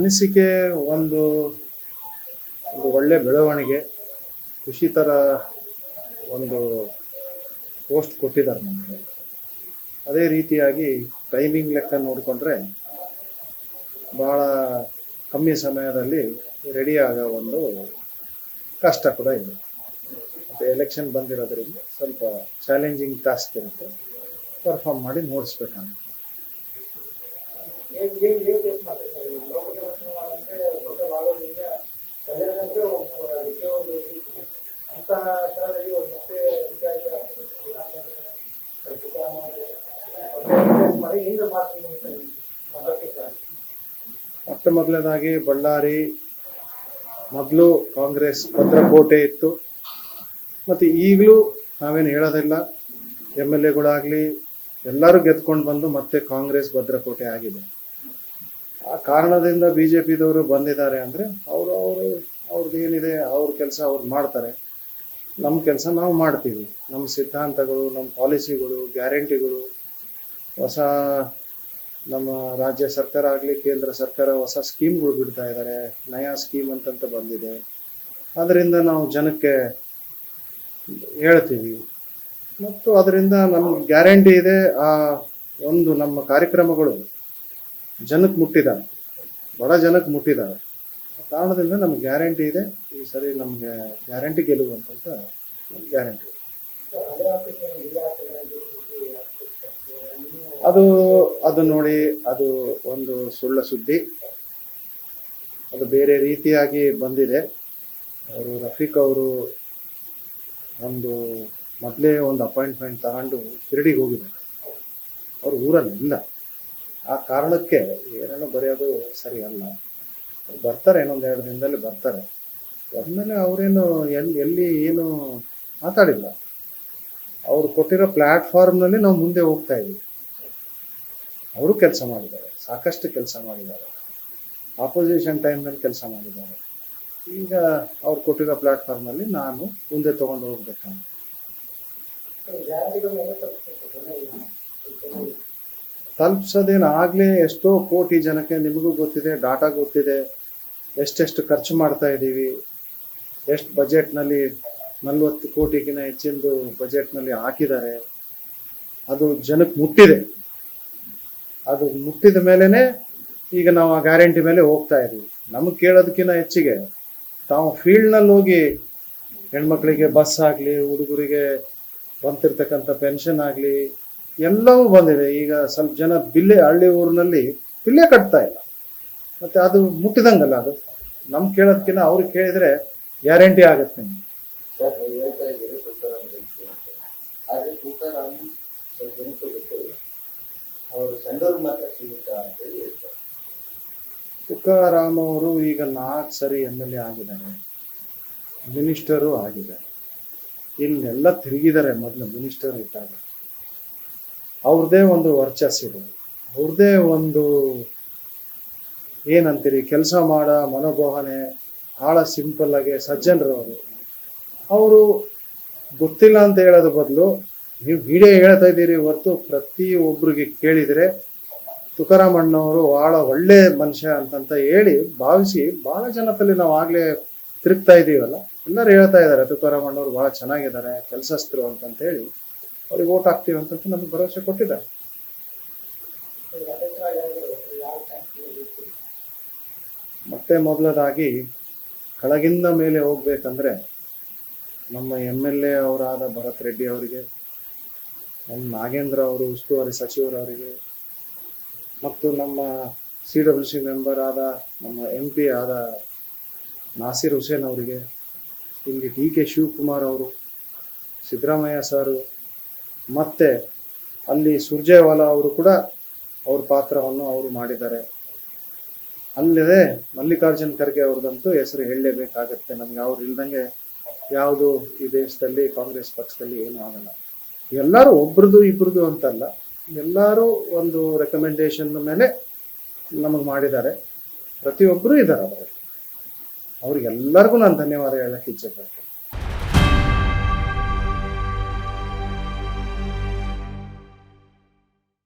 ಅನಿಸಿಕೆ, ಒಂದು ಒಂದು ಒಳ್ಳೆ ಬೆಳವಣಿಗೆ ಖುಷಿ ಥರ ಒಂದು ಪೋಸ್ಟ್ ಕೊಟ್ಟಿದ್ದಾರೆ ನಮಗೆ. ಅದೇ ರೀತಿಯಾಗಿ ಟೈಮಿಂಗ್ ಲೆಕ್ಕ ನೋಡಿಕೊಂಡ್ರೆ ಭಾಳ ಕಮ್ಮಿ ಸಮಯದಲ್ಲಿ ರೆಡಿ ಆಗೋ ಒಂದು ಕಷ್ಟ ಕೂಡ ಇದೆ. ಮತ್ತು ಎಲೆಕ್ಷನ್ ಬಂದಿರೋದ್ರಿಂದ ಸ್ವಲ್ಪ ಚಾಲೆಂಜಿಂಗ್ ಟಾಸ್ಕ್ ಇರುತ್ತೆ. ಪರ್ಫಾರ್ಮ್ ಮಾಡಿ ನೋಡಿಸ್ಬೇಕಾಗುತ್ತೆ ಏನ್ ಏನ್ ಏನ್ ಕೇಸ್ ಮಾಡ್ತಾರೆ ಸರ್? ಈ ಲೋಕಸಭಾ ಚುನಾವಣೆ ಅಂದ್ರೆ ಟೋಟಲ್ ಆಗೋದ್ರಿಂದ ಕಲ್ಯಾಣಕ್ಕೆ ಒಂದು ಅದಕ್ಕೆ ಒಂದು ಇದಿದೆ. ಅಂತಹ ಸ್ಥಳದಲ್ಲಿ ಒಂದು ಮತ್ತೆ ಪಂಚಾಯತ್ ಮಾಡಿ ಹೆಂಗೆ ಮಾಡ್ತೀವಿ ಅಂತ ಮೊದಲಕ್ಕೆ ಸರ್ ಮೊಟ್ಟ ಮೊದಲನೇದಾಗಿ ಬಳ್ಳಾರಿ, ಮೊದಲು ಕಾಂಗ್ರೆಸ್ ಭದ್ರಕೋಟೆ ಇತ್ತು. ಮತ್ತು ಈಗಲೂ ನಾವೇನು ಹೇಳೋದಿಲ್ಲ. ಎಂ ಎಲ್ ಎಗಳಾಗಲಿ ಎಲ್ಲರೂ ಗೆದ್ಕೊಂಡು ಬಂದು ಮತ್ತೆ ಕಾಂಗ್ರೆಸ್ ಭದ್ರಕೋಟೆ ಆಗಿದೆ. ಆ ಕಾರಣದಿಂದ ಬಿ ಜೆ ಪಿದವರು ಬಂದಿದ್ದಾರೆ ಅಂದರೆ ಅವರು ಅವರು ಅವ್ರದ್ದು ಏನಿದೆ, ಅವ್ರ ಕೆಲಸ ಅವ್ರು ಮಾಡ್ತಾರೆ. ನಮ್ಮ ಕೆಲಸ ನಾವು ಮಾಡ್ತೀವಿ. ನಮ್ಮ ಸಿದ್ಧಾಂತಗಳು ನಮ್ಮ ಪಾಲಿಸಿಗಳು, ಗ್ಯಾರಂಟಿಗಳು. ಹೊಸ ನಮ್ಮ ರಾಜ್ಯ ಸರ್ಕಾರ ಆಗಲಿ, ಕೇಂದ್ರ ಸರ್ಕಾರ ಹೊಸ ಸ್ಕೀಮ್ಗಳು ಬಿಡ್ತಾ ಇದ್ದಾರೆ ನಯಾ ಸ್ಕೀಮ್ ಅಂತಂತ ಬಂದಿದೆ. ಅದರಿಂದ ನಾವು ಜನಕ್ಕೆ ಹೇಳ್ತೀವಿ. ಮತ್ತು ಅದರಿಂದ ನಮ್ಗೆ ಗ್ಯಾರಂಟಿ ಇದೆ, ಆ ಒಂದು ನಮ್ಮ ಕಾರ್ಯಕ್ರಮಗಳು ಜನಕ್ಕೆ ಮುಟ್ಟಿದ್ದಾವೆ ಬಡ ಜನಕ್ಕೆ ಮುಟ್ಟಿದ್ದಾವೆ ಕಾರಣದಿಂದ ನಮ್ಗೆ ಗ್ಯಾರಂಟಿ ಇದೆ. ಈ ಸರಿ ನಮಗೆ ಗ್ಯಾರಂಟಿ ಗೆಲುವು ಅಂತಂತ ಗ್ಯಾರಂಟಿ. ಅದು ಅದು ನೋಡಿ, ಅದು ಒಂದು ಸುಳ್ಳ ಸುದ್ದಿ. ಅದು ಬೇರೆ ರೀತಿಯಾಗಿ ಬಂದಿದೆ. ಅವರು ರಫೀಕ್ ಅವರು ಒಂದು ಮೊದಲೇ ಒಂದು ಅಪಾಯಿಂಟ್ಮೆಂಟ್ ತಗೊಂಡು ಶಿರಡಿಗೆ ಹೋಗಿದ್ದಾರೆ ಅವರು ಊರಲ್ಲಿ ಇಲ್ಲ ಆ ಕಾರಣಕ್ಕೆ ಏನೇನೋ ಬರೆಯೋದು ಸರಿ ಅಲ್ಲ. ಬರ್ತಾರೆ, ಇನ್ನೊಂದು ಎರಡು ದಿನದಲ್ಲಿ ಬರ್ತಾರೆ. ಬಂದಮೇಲೆ ಅವರೇನು ಎಲ್ಲಿ ಎಲ್ಲಿ ಏನು ಮಾತಾಡಿಲ್ಲ. ಅವ್ರು ಕೊಟ್ಟಿರೋ ಪ್ಲ್ಯಾಟ್ಫಾರ್ಮ್ನಲ್ಲಿ ನಾವು ಮುಂದೆ ಹೋಗ್ತಾ ಇದ್ದೀವಿ. ಅವರು ಕೆಲಸ ಮಾಡಿದ್ದಾರೆ, ಸಾಕಷ್ಟು ಕೆಲಸ ಮಾಡಿದ್ದಾರೆ. ಆಪೋಸಿಷನ್ ಟೈಮ್ನಲ್ಲಿ ಕೆಲಸ ಮಾಡಿದ್ದಾರೆ. ಈಗ ಅವ್ರು ಕೊಟ್ಟಿರೋ ಪ್ಲಾಟ್ಫಾರ್ಮಲ್ಲಿ ನಾನು ಮುಂದೆ ತೊಗೊಂಡು ಹೋಗ್ಬೇಕಂತ. ತಲುಪಿಸೋದೇನು ಆಗಲೇ ಎಷ್ಟೋ ಕೋಟಿ ಜನಕ್ಕೆ ನಿಮಗೂ ಗೊತ್ತಿದೆ, ಡಾಟಾ ಗೊತ್ತಿದೆ, ಎಷ್ಟೆಷ್ಟು ಖರ್ಚು ಮಾಡ್ತಾ ಇದ್ದೀವಿ. ಎಷ್ಟು ಬಜೆಟ್ನಲ್ಲಿ ನಲ್ವತ್ತು ಕೋಟಿಗಿಂತ ಹೆಚ್ಚಿಂದು ಬಜೆಟ್ನಲ್ಲಿ ಹಾಕಿದ್ದಾರೆ. ಅದು ಜನಕ್ಕೆ ಮುಟ್ಟಿದೆ. ಅದು ಮುಟ್ಟಿದ ಮೇಲೇ ಈಗ ನಾವು ಆ ಗ್ಯಾರಂಟಿ ಮೇಲೆ ಹೋಗ್ತಾ ಇದೀವಿ ನಮಗೆ ಕೇಳೋದಕ್ಕಿಂತ ಹೆಚ್ಚಿಗೆ, ತಾವು ಫೀಲ್ಡ್ನಲ್ಲಿ ಹೋಗಿ ಹೆಣ್ಮಕ್ಳಿಗೆ ಬಸ್ ಆಗಲಿ, ಹುಡುಗರಿಗೆ ಬಂತಿರ್ತಕ್ಕಂಥ ಪೆನ್ಷನ್ ಆಗಲಿ, ಎಲ್ಲವೂ ಬಂದಿದೆ. ಈಗ ಸ್ವಲ್ಪ ಜನ ಬಿಲ್ಲೆ, ಹಳ್ಳಿ ಊರಿನಲ್ಲಿ ಬಿಲ್ಲೇ ಕಟ್ತಾ ಇಲ್ಲ. ಮತ್ತೆ ಅದು ಮುಟ್ಟಿದಂಗಲ್ಲ ಅದು. ನಮ್ ಕೇಳೋದಕ್ಕಿಂತ ಅವ್ರಿಗೆ ಕೇಳಿದ್ರೆ ಗ್ಯಾರಂಟಿ ಆಗುತ್ತೆ ನಿಮ್ಗೆ ತುಕಾರಾಮ್ ಗೆಲ್ತು ಅಂತ ಆದ್ರೆ ತುಕಾರಾಮ್ ಸ್ವಲ್ಪ ಜನಕ್ಕೆ ಗೊತ್ತಿಲ್ಲ ಅವರು ಸಣ್ಣವ್ರು ಮಾತ್ರ ಸೀಮಿತ ಅಂತ ತುಕಾರಾಮ್ ಅವರು ಈಗ ನಾಲ್ಕು ಸರಿ ಎಂ ಎಲ್ ಎ ಆಗಿದ್ದಾರೆ. ಮಿನಿಸ್ಟರು ಆಗಿದ್ದಾರೆ. ಇಲ್ಲೆಲ್ಲ ತಿರುಗಿದ್ದಾರೆ ಮೊದಲು ಮಿನಿಸ್ಟರ್ ಇದ್ದಾಗ. ಅವ್ರದ್ದೇ ಒಂದು ವರ್ಚಸ್ಸಿದೆ ಅವ್ರದ್ದೇ ಒಂದು ಏನಂತೀರಿ, ಕೆಲಸ ಮಾಡ, ಮನೋಭಾವನೆ ಭಾಳ ಸಿಂಪಲ್ ಆಗಿ ಅವರು ಅವರು ಗೊತ್ತಿಲ್ಲ ಅಂತ ಹೇಳೋದ್ರ ಬದಲು ನೀವು ವಿಡಿಯೋ ಹೇಳ್ತಾ ಇದ್ದೀರಿ ಹೊರತು ಪ್ರತಿ ಒಬ್ರಿಗೆ ಕೇಳಿದರೆ ತುಕಾರಾಮ್ ಅಣ್ಣವರು ಭಾಳ ಒಳ್ಳೆ ಮನುಷ್ಯ ಅಂತಂತ ಹೇಳಿ ಭಾವಿಸಿ ಭಾಳ ಜನದಲ್ಲಿ ನಾವು ಆಗಲೇ ತಿರುಗ್ತಾ ಇದೀವಲ್ಲ. ಎಲ್ಲರೂ ಹೇಳ್ತಾ ಇದ್ದಾರೆ, ತುಕಾರಾಮ್ ಅಣ್ಣವ್ರು ಭಾಳ ಚೆನ್ನಾಗಿದ್ದಾರೆ, ಕೆಲಸಸ್ಥರು ಅಂತಂತ ಹೇಳಿ. ಅವ್ರಿಗೆ ಓಟ್ ಹಾಕ್ತೀವಿ ಅಂತಂತ ನಮ್ಗೆ ಭರವಸೆ ಕೊಟ್ಟಿದ್ದಾರೆ. ಮತ್ತೆ ಮೊದಲದಾಗಿ ಕೆಳಗಿಂದ ಮೇಲೆ ಹೋಗ್ಬೇಕಂದ್ರೆ ನಮ್ಮ ಎಂ ಎಲ್ ಎ ಅವರಾದ ಭರತ್ ರೆಡ್ಡಿ ಅವರಿಗೆ ನಮ್ಮ ನಾಗೇಂದ್ರ ಅವರು, ಉಸ್ತುವಾರಿ ಸಚಿವರವರಿಗೆ ಮತ್ತು ನಮ್ಮ ಸಿ ಡಬ್ಲ್ಯೂ ಸಿ ಮೆಂಬರ್ ಆದ ನಮ್ಮ ಎಂ ಪಿ ಆದ ನಾಸಿರ್ ಹುಸೇನ್ ಅವರಿಗೆ ಇಲ್ಲಿ ಡಿ ಕೆ ಶಿವಕುಮಾರ್ ಅವರು, ಸಿದ್ದರಾಮಯ್ಯ ಸರು, ಮತ್ತು ಅಲ್ಲಿ ಸುರ್ಜೇವಾಲಾ ಅವರು ಕೂಡ ಅವ್ರ ಪಾತ್ರವನ್ನು ಅವರು ಮಾಡಿದ್ದಾರೆ. ಅಲ್ಲದೆ ಮಲ್ಲಿಕಾರ್ಜುನ್ ಖರ್ಗೆ ಅವ್ರದ್ದಂತೂ ಹೆಸರು ಹೇಳಲೇಬೇಕಾಗತ್ತೆ. ನಮ್ಗೆ ಅವ್ರು ಇಲ್ದಂಗೆ ಯಾವುದು ಈ ದೇಶದಲ್ಲಿ ಕಾಂಗ್ರೆಸ್ ಪಕ್ಷದಲ್ಲಿ ಏನೂ ಆಗಲ್ಲ. ಎಲ್ಲರೂ ಒಬ್ರದ್ದು ಇಬ್ರದ್ದು ಅಂತಲ್ಲ, ಎಲ್ಲರೂ ಒಂದು ರೆಕಮೆಂಡೇಶನ್ ಮೇಲೆ ನಮಗೆ ಮಾಡಿದ್ದಾರೆ. ಪ್ರತಿಯೊಬ್ಬರು ಇದ್ದಾರೆ ಅವರು. ಅವ್ರಿಗೆಲ್ಲರಿಗೂ ನಾನು ಧನ್ಯವಾದ ಹೇಳಕ್ಕೆ ಇಚ್ಛೆ ಪಡ್ತೀನಿ.